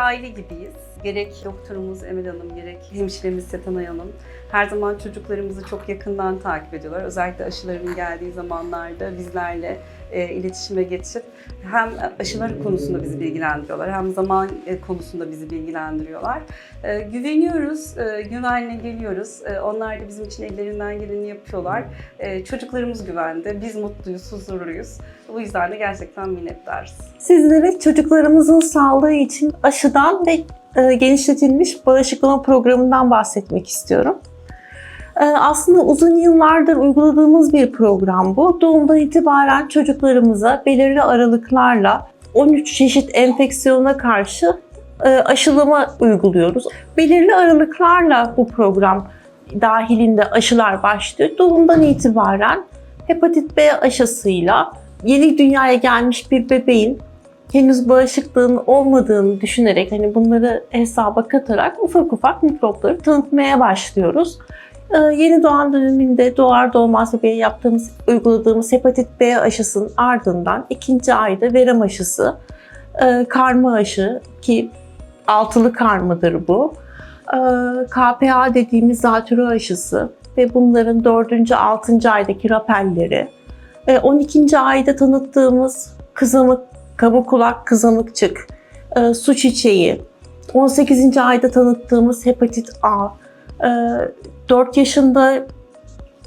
aile gibiyiz. Gerek doktorumuz Emel Hanım, gerek hemşiremiz Setanay Hanım her zaman çocuklarımızı çok yakından takip ediyorlar. Özellikle aşıların geldiği zamanlarda bizlerle e, iletişime geçip hem aşılar konusunda bizi bilgilendiriyorlar hem zaman e, konusunda bizi bilgilendiriyorlar. E, güveniyoruz, e, güvenle geliyoruz. E, onlar da bizim için ellerinden geleni yapıyorlar. E, çocuklarımız güvende, biz mutluyuz, huzurluyuz. Bu yüzden de gerçekten minnettarız. Sizlere çocuklarımızın sağlığı için aşıdan ve e, genişletilmiş bağışıklama programından bahsetmek istiyorum. E, aslında uzun yıllardır uyguladığımız bir program bu. Doğumdan itibaren çocuklarımıza belirli aralıklarla 13 çeşit enfeksiyona karşı e, aşılama uyguluyoruz. Belirli aralıklarla bu program dahilinde aşılar başlıyor. Doğumdan itibaren hepatit B aşısıyla yeni dünyaya gelmiş bir bebeğin henüz bağışıklığın olmadığını düşünerek hani bunları hesaba katarak ufak ufak mikropları tanıtmaya başlıyoruz. Ee, yeni doğan döneminde doğar doğmaz bebeğe yaptığımız, uyguladığımız hepatit B aşısının ardından ikinci ayda verem aşısı, e, karma aşı ki altılı karmadır bu. Ee, KPA dediğimiz zatürre aşısı ve bunların dördüncü, altıncı aydaki rapelleri, e, 12. ayda tanıttığımız kızamık, kaba kulak kızamıkçık, e, su çiçeği, 18. ayda tanıttığımız hepatit A, e, 4 yaşında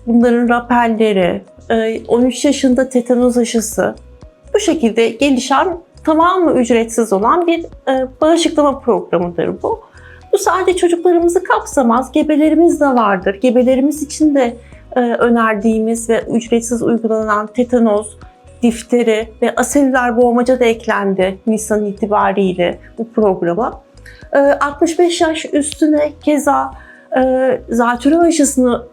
bunların rapelleri, e, 13 yaşında tetanoz aşısı, bu şekilde gelişen tamamı ücretsiz olan bir e, bağışıklama programıdır bu. Bu sadece çocuklarımızı kapsamaz, gebelerimiz de vardır. Gebelerimiz için de e, önerdiğimiz ve ücretsiz uygulanan tetanoz, difteri ve aselüler boğmaca da eklendi Nisan itibariyle bu programa. E, 65 yaş üstüne keza e, zatürre aşısını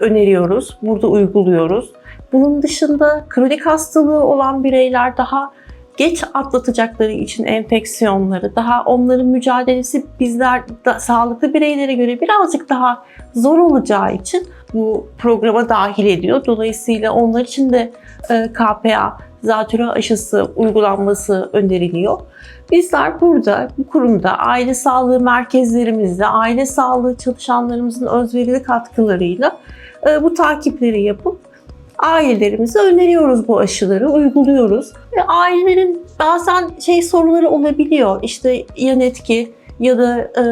öneriyoruz, burada uyguluyoruz. Bunun dışında kronik hastalığı olan bireyler daha geç atlatacakları için enfeksiyonları, daha onların mücadelesi bizler da, sağlıklı bireylere göre birazcık daha zor olacağı için bu programa dahil ediyor. Dolayısıyla onlar için de e, KPA, zatürre aşısı uygulanması öneriliyor. Bizler burada, bu kurumda aile sağlığı merkezlerimizde, aile sağlığı çalışanlarımızın özverili katkılarıyla e, bu takipleri yapıp ailelerimize öneriyoruz bu aşıları, uyguluyoruz. Ve ailelerin bazen şey soruları olabiliyor. İşte yan etki ya da e,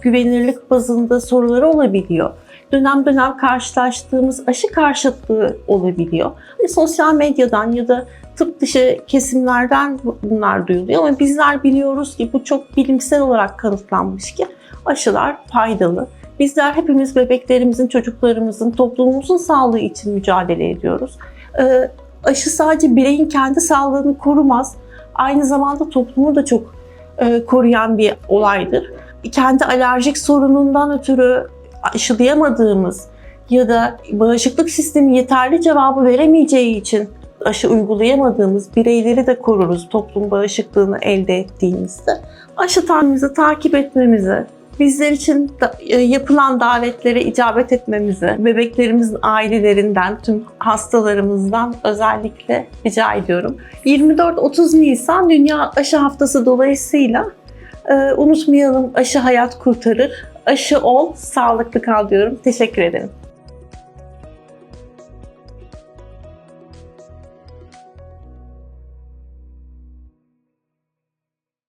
güvenilirlik bazında soruları olabiliyor. Dönem dönem karşılaştığımız aşı karşıtlığı olabiliyor. Hani sosyal medyadan ya da tıp dışı kesimlerden bunlar duyuluyor ama bizler biliyoruz ki bu çok bilimsel olarak kanıtlanmış ki aşılar faydalı. Bizler hepimiz bebeklerimizin, çocuklarımızın, toplumumuzun sağlığı için mücadele ediyoruz. Ee, aşı sadece bireyin kendi sağlığını korumaz. Aynı zamanda toplumu da çok e, koruyan bir olaydır. Kendi alerjik sorunundan ötürü aşılayamadığımız ya da bağışıklık sistemi yeterli cevabı veremeyeceği için aşı uygulayamadığımız bireyleri de koruruz toplum bağışıklığını elde ettiğimizde. Aşı tanemizi takip etmemizi, bizler için da, e, yapılan davetlere icabet etmemizi, bebeklerimizin ailelerinden, tüm hastalarımızdan özellikle rica ediyorum. 24-30 Nisan Dünya Aşı Haftası dolayısıyla e, unutmayalım aşı hayat kurtarır. Aşı ol, sağlıklı kal diyorum. Teşekkür ederim.